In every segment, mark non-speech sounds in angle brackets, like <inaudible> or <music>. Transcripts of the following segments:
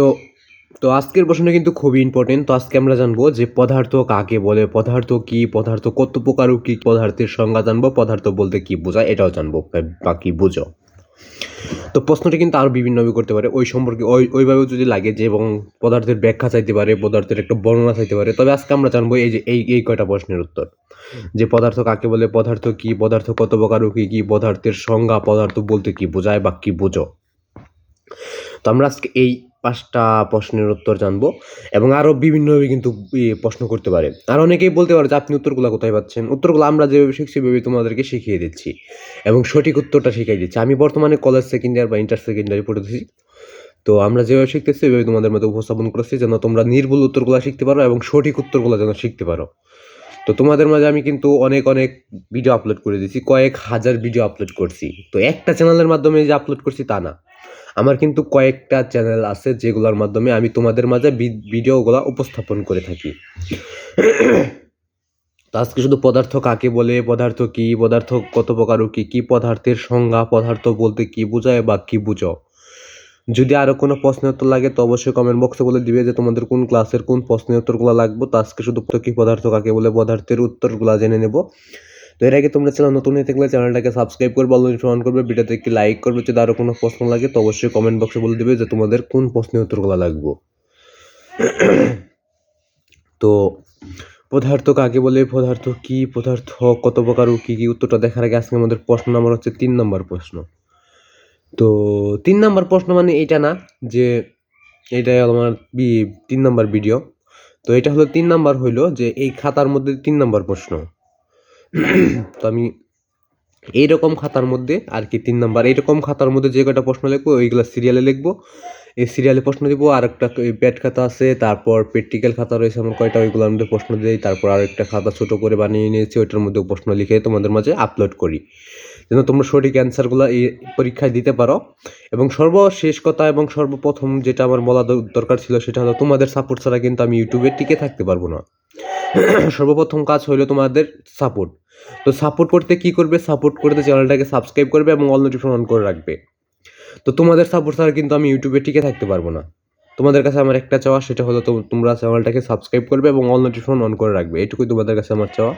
তো তো আজকের প্রশ্নটা কিন্তু খুবই ইম্পর্টেন্ট তো আজকে আমরা জানব যে পদার্থ কাকে বলে, পদার্থ কি, পদার্থ কত প্রকার কি পদার্থের সংজ্ঞা জানব, পদার্থ বলতে কি বোঝায়, এটাও জানব বাকি বুঝো। তো প্রশ্নটি কিন্তু আরও বিভিন্নভাবে করতে পারে, ওই সম্পর্কে ওই, ওইভাবেও যদি লাগে যে এবং পদার্থের ব্যাখ্যা চাইতে পারে, পদার্থের একটা বর্ণনা চাইতে পারে, তবে আজকে আমরা জানব এই যে, এই এই কয়টা প্রশ্নের উত্তর। যে পদার্থ কাকে বলে, পদার্থ কি, পদার্থ কত প্রকার কি কি পদার্থের সংজ্ঞা, পদার্থ বলতে কি বোঝায়, বা কি বোঝো। তো আমরা আজকে এই পাঁচটা প্রশ্নের উত্তর জানব এবং আরও বিভিন্নভাবে কিন্তু প্রশ্ন করতে পারে। আর অনেকেই বলতে পারে যে, আপনি উত্তরগুলো কোথায় পাচ্ছেন? উত্তরগুলো আমরা যেভাবে শিখছি, সেভাবে তোমাদেরকে শিখিয়ে দিচ্ছি এবং সঠিক উত্তরটা শিখিয়ে দিচ্ছি। আমি বর্তমানে কলেজ সেকেন্ড ইয়ার বা ইন্টার সেকেন্ড ইয়ারে পড়তেছি। তো আমরা যেভাবে শিখতেছি, সেভাবে তোমাদের মধ্যে উপস্থাপন করেছি যেন তোমরা নির্ভুল উত্তরগুলো শিখতে পারো এবং সঠিক উত্তরগুলো যেন শিখতে পারো। তো তোমাদের মাঝে আমি কিন্তু অনেক অনেক ভিডিও আপলোড করে দিয়েছি, কয়েক হাজার ভিডিও আপলোড করছি। তো একটা চ্যানেলের মাধ্যমে যে আপলোড করছি তা না। আমার কিন্তু কয়েকটা চ্যানেল আছে যেগুলোর মাধ্যমে আমি তোমাদের মাঝে ভিডিওগুলো উপস্থাপন করে থাকি। তো আজকে শুধু পদার্থ কাকে বলে, পদার্থ কি, পদার্থ কত প্রকার কি কি পদার্থের সংজ্ঞা, পদার্থ বলতে কি বোঝায় বা কি বুঝো? যদি আরও কোনো প্রশ্নের উত্তর লাগে তো অবশ্যই কমেন্ট বক্সে বলে দিবে যে তোমাদের কোন ক্লাসের কোন প্রশ্নের উত্তরগুলো লাগবে। তো আজকে শুধু কি পদার্থ কাকে বলে, পদার্থের উত্তরগুলো জেনে নেব। তো এর আগে তোমরা চ্যানেল নতুন হয়ে থাকলে চ্যানেলটাকে সাবস্ক্রাইব করবে অল অন করবে, ভিডিওতে একটি লাইক করবে, যদি আরও কোনো প্রশ্ন লাগে তো অবশ্যই কমেন্ট বক্সে বলে দিবে যে তোমাদের কোন প্রশ্নের উত্তরগুলো লাগবে। তো পদার্থ কাকে বলে? পদার্থ কি? পদার্থ কত প্রকার ও কি কি? উত্তরটা দেখার আগে আজকে আমাদের প্রশ্ন নাম্বার হচ্ছে তিন নম্বর প্রশ্ন। তো তিন নম্বর প্রশ্ন মানে এইটা না যে এইটা আমার তিন নম্বর ভিডিও তো এটা হলো তিন নাম্বার হইল যে এই খাতার মধ্যে তিন নম্বর প্রশ্ন। তো আমি এইরকম খাতার মধ্যে আর কি তিন নাম্বার, এইরকম খাতার মধ্যে যে কয়টা প্রশ্ন লিখব, ওইগুলো সিরিয়ালে লিখব। এই সিরিয়ালে প্রশ্ন দিব আর একটা প্যাড খাতা আছে, তারপর প্র্যাকটিক্যাল খাতা রয়েছে আমার কয়টা, ওইগুলোর মধ্যে প্রশ্ন দিই, তারপর আর একটা খাতা ছোটো করে বানিয়ে নিয়েছি, ওইটার মধ্যে প্রশ্ন লিখে তোমাদের মাঝে আপলোড করি। যেন তোমরা সঠিক অ্যান্সারগুলো এই পরীক্ষায় দিতে পারো। এবং সর্বশেষ কথা এবং সর্বপ্রথম যেটা আমার বলা দর- দরকার ছিল, সেটা হলো তোমাদের সাপোর্ট ছাড়া কিন্তু আমি ইউটিউবে টিকে থাকতে পারব না। সর্বপ্রথম কাজ হলো তোমাদের সাপোর্ট তো সাপোর্ট করতে কি করবে? সাপোর্ট করতে চ্যানেলটাকে সাবস্ক্রাইব করবে এবং অল নোটিফিকেশন অন করে রাখবে। তো তোমাদের সাপোর্ট ছাড়া কিন্তু আমি ইউটিউবে টিকে থাকতে পারব না। তোমাদের কাছে আমার একটা চাওয়া, সেটা হলো তোমরা চ্যানেলটাকে সাবস্ক্রাইব করবে এবং অল নোটিফিকেশন অন করে রাখবে। এটুকুই তোমাদের কাছে আমার চাওয়া।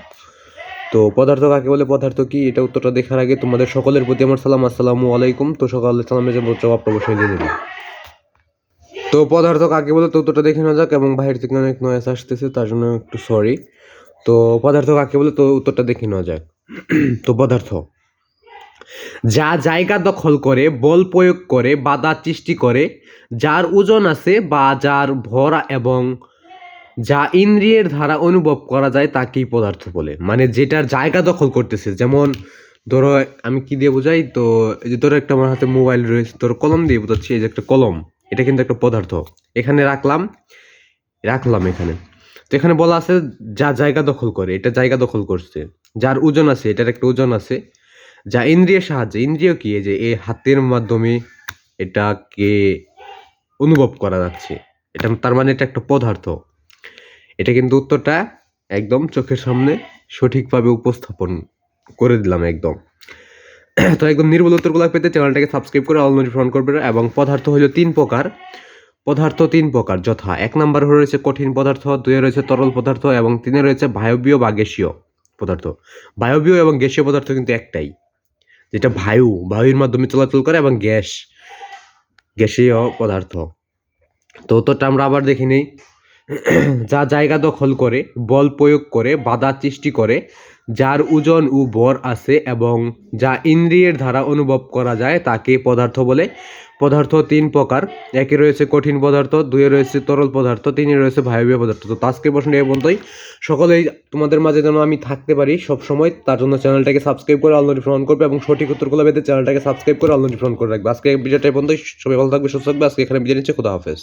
তো পদার্থ কাকে বলে? পদার্থ কি? এটা উত্তরটা দেখার আগে তোমাদের সকলের প্রতি আমার সালাম। আসসালামু আলাইকুম। তো সকালে সালামে যে জবাব অবশ্যই দিয়ে দেবে। তো পদার্থ কাকে বলে? তো উত্তরটা দেখে নেওয়া যাক এবং বাইরে থেকে অনেক নয়েস আসতেছে, তার জন্য একটু সরি তো পদার্থ কাকে বলে? তো উত্তরটা দেখে নেওয়া যাক। তো পদার্থ। যা জায়গা দখল করে, বল প্রয়োগ করে, বাধা সৃষ্টি করে, যার ওজন আছে বা যার ভরা এবং যা ইন্দ্রিয়ের ধারা অনুভব করা যায় তাকেই পদার্থ বলে। মানে যেটার জায়গা দখল করতেছে, যেমন ধরো আমি কি দিয়ে বোঝাই? তো এই যে ধরো একটা আমার হাতে মোবাইল রয়েছে, ধরো কলম দিয়ে বোঝাচ্ছি, এই যে একটা কলম, এটা কিন্তু একটা পদার্থ। এখানে রাখলাম রাখলাম এখানে। তো এখানে বলা আছে যা জায়গা দখল করে, এটা জায়গা দখল করছে। যার ওজন আছে, এটার একটা ওজন আছে। যা ইন্দ্রিয়ের সাহায্যে, ইন্দ্রিয় কি? যে এই হাতের মাধ্যমে এটাকে অনুভব করা যাচ্ছে। এটা তার মানে এটা একটা পদার্থ। এটা কিন্তু উত্তরটা একদম চোখের সামনে সঠিকভাবে উপস্থাপন করে দিলাম একদম। তো একদম নির্ভুল উত্তরগুলো পেতে চ্যানেলটাকে সাবস্ক্রাইব করে অল নোটিফিকেশন করবে এবং পদার্থ হলো তিন প্রকার। পদার্থ তিন প্রকার, যথা এক নম্বর রয়েছে কঠিন পদার্থ, দুয়ে রয়েছে তরল পদার্থ, এবং তিনে রয়েছে বায়বীয় বা গ্যাসীয় পদার্থ। বায়বীয় এবং গ্যাসীয় পদার্থ কিন্তু একটাই, যেটা বায়ু, বায়ুর মাধ্যমে চলাচল করে এবং গ্যাস, গ্যাসীয় পদার্থ। তো উত্তরটা আমরা আবার দেখে নিই। <clears throat> যা জায়গা দখল করে, বল প্রয়োগ করে, বাধা সৃষ্টি করে যার ওজন ও ভর আছে এবং যা ইন্দ্রিয়ের দ্বারা অনুভব করা যায় তাকে পদার্থ বলে। পদার্থ তিন প্রকার। একে রয়েছে কঠিন পদার্থ, দুয়ে রয়েছে তরল পদার্থ, তিনে রয়েছে বায়বীয় পদার্থ। তো আজকের প্রশ্ন এ পর্যন্তই। সকলেই তোমাদের মাঝে যেন আমি থাকতে পারি সব সময় তার জন্য চ্যানেলটাকে সাবস্ক্রাইব করে অল নোটিফিকেশন করবে এবং সঠিক উত্তরগুলো পেতে চ্যানেলটাকে সাবস্ক্রাইব করে অল নোটিফিকেশন করে রাখবে। আজকে ভিডিওটা পর্যন্তই। সবাই ভালো থাকবে, সুস্থ থাকবে। আজকে এখানে বিদায় নিচ্ছে। খোদা হাফেজ।